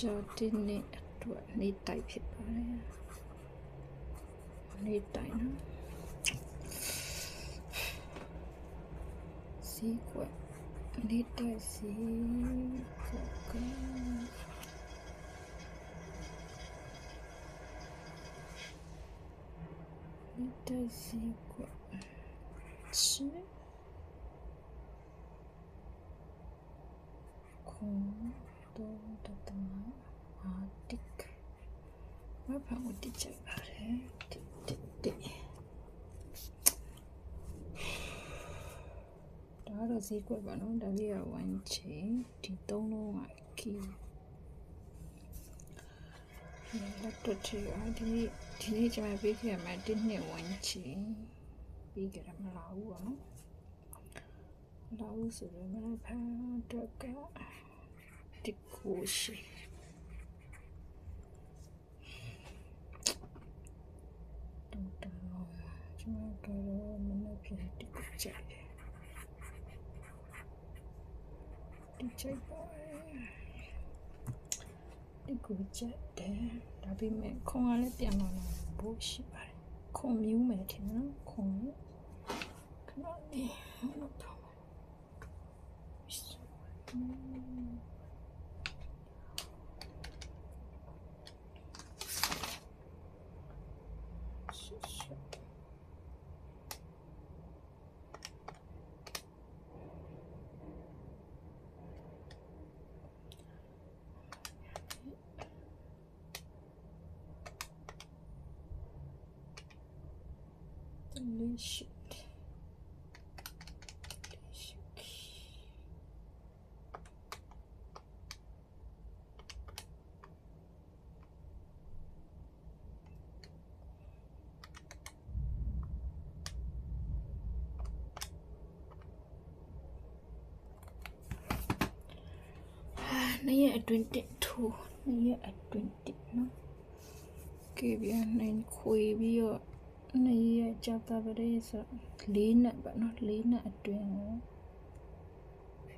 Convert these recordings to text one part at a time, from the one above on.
จอดินนี่ตัวนี่ไตผิดไปนี่ไตนะสีกว่านี่ไตสีกว่าก็นี่ไตสีกว่าชิ Cool. 3.5တိကမဖာကိုတိချင်ပါတယ်တိတိတိဒါတော့ဈေးကွက်ပါနော်ဒါလေးက1ချိန်ဒီ3လုံးက key လက်တော့ချီအားဒီဒီနေ့ကျွန်မပေးခဲ့ရမှာတစ်နှစ်ဝန်ချီပေးကြရမလားဘူးပေါ့နော်လာဦးဆိုရင်မဖန်တော့က ဒီကိုရှိတော့တော့ကျွန်မကတော့မနေ့ပြန်ဒီကိုကြိုက်တယ်ဒီကြိုက်ပါဒီကိုကြိုက်တယ်ဒါပေမဲ့ခုံကလည်းပြန်လာလာဖို့ရှိပါတယ်ခုံမြူးမယ်ထင်နော်ခုံခဏလေးဟုတ်တော့ Delicious. Delicious. နှစ်ရက်အတွင်းတက်ထိုးနှစ်ရက်အတွင်းတက် နော်ကဲပြန်နိုင်ခွေပြီးတော့နှစ်ရက်ကြာတာပရေဆိုလေးနဲ့ပါနော်လေးနဲ့အတွင်းကို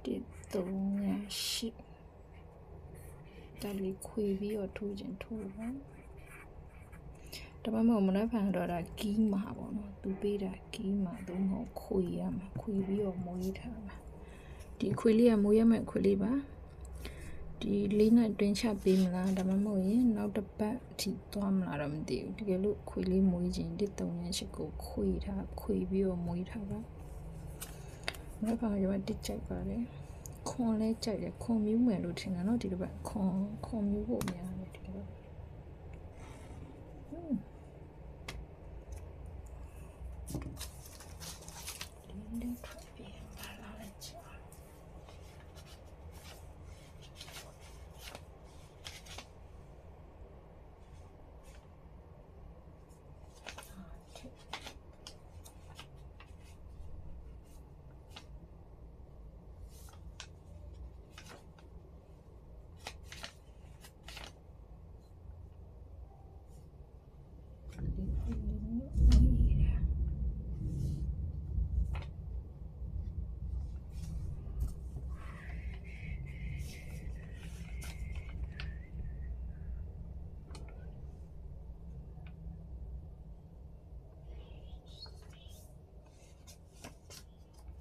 တက်သုံးရရှိဒါလေးခွေပြီးတော့ထိုးခြင်းထိုးပါဒါမှမဟုတ်မနှက်ဖန်တော့ဒါကီးမှာပေါ့နော်သူပေးတာကီးမှာတော့မဟုတ်ခွေရမှာခွေပြီးတော့မွေးထားမှာဒီခွေလေးကမွေးရမယ့်ခွေလေးပါ ဒီလေးနဲ့တွင်းချပေးမလားဒါမှမဟုတ်ရင်နောက်တစ်ပတ်အထိသွားမလားတော့မသိဘူးတကယ်လို့ခွေလေးမွေးခြင်းတစ်တုံရရှိကိုခွေထားခွေပြီးတော့မွေးထားပါမနေ့ကရောတစ်ကြိုက်ပါတယ်ခွန်လဲကြိုက်တယ်ခွန်မြူးမယ်လို့ထင်တယ်နော်ဒီတစ်ပတ်ခွန်ခွန်မြူးဖို့များတယ်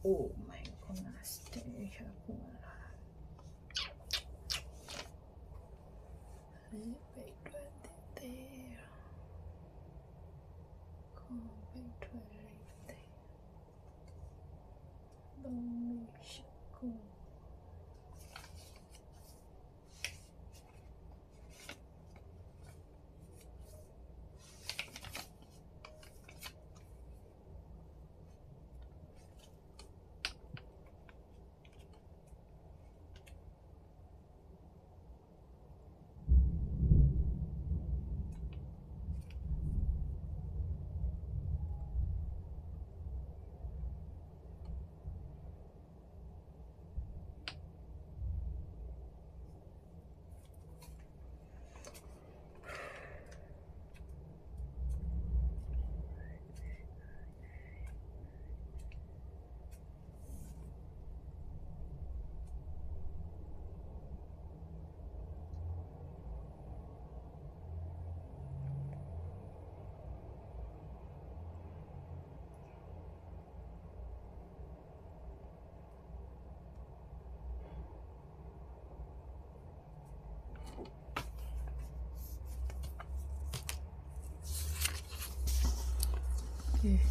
Oh my goodness, there you cool.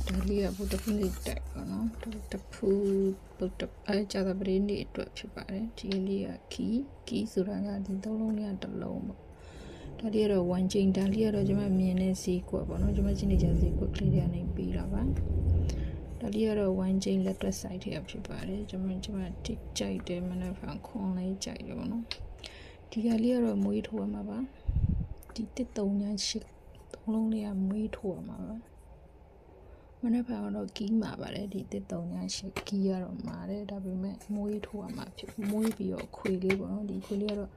ဒါလေးကဘုဒ္ဓဖူးလေးတက်ပါနော်ဒါတဖူးဘုဒ္ဓအဲကြာသပတေးနေ့အတွက်ဖြစ်ပါတယ်ဒီလေးကခီခီဆိုတာကဒီသုံးလုံးလေးကတစ်လုံးပေါ့ဒါလေးကတော့ one chain ဒါလေးကတော့ကျွန်မမြင်တဲ့ဈေးကွက်ပေါ့နော်ကျွန်မကြည့်နေကြဈေးကွက်ကလေးတွေကနေပြီးတာပါဒါလေးကတော့ one chain လက်တွက် site ထဲဖြစ်ပါတယ်ကျွန်မကျွန်မတိကြိုက်တယ်မနေ့ကခွန်လေးကြိုက်တယ်ပေါ့နော်ဒီကလေးကတော့မွေးထိုးရမှာပါဒီတစ်တုံညာရှိသုံးလုံးလေးကမွေးထိုးရမှာပါမ နေ့ကကတော့ကီးမှာပါတယ်ဒီတစ်တုံညာရှိကီးရတော့မှာတယ်ဒါပေမဲ့မွေးထိုးရမှာဖြစ်မွေးပြီးတော့ခွေလေးပေါ့နော်ဒီခွေလေးကတော့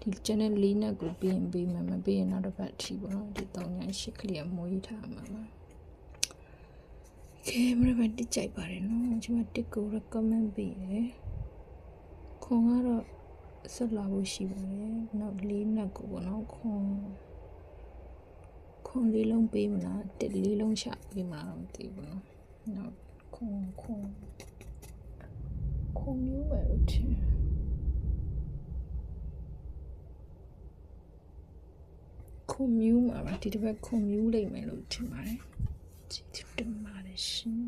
ဒီ channel လေးနဲ့ကိုပြင်ပေးမယ်မပေးရင်နောက်တစ်ပတ်ထီပေါ့နော်ဒီတုံညာရှိကလေးကမွေးထားမှာပါကဲမနေ့ကတိကျိုက်ပါတယ်နော်ကျွန်မတစ်ကို recommend ပေးတယ်ခွန်ကတော့ဆက်လာဖို့ရှိပါတယ်နောက်လေးနက်ကိုပေါ့နော်ခွန် ခွန်လေးလုံးပေးမလားတစ်လေးလုံးချပေးမလားတော့မသိဘူးနော်နောက်ခွန်ခွန်ခွန်မျိုးပဲလို့ထင်ခွန်မျိုးမှာပါဒီတစ်ပတ်ခွန်မျိုးလိမ့်မယ်လို့ထင်ပါတယ်ကျေးဇူးတင်ပါတယ်ရှင်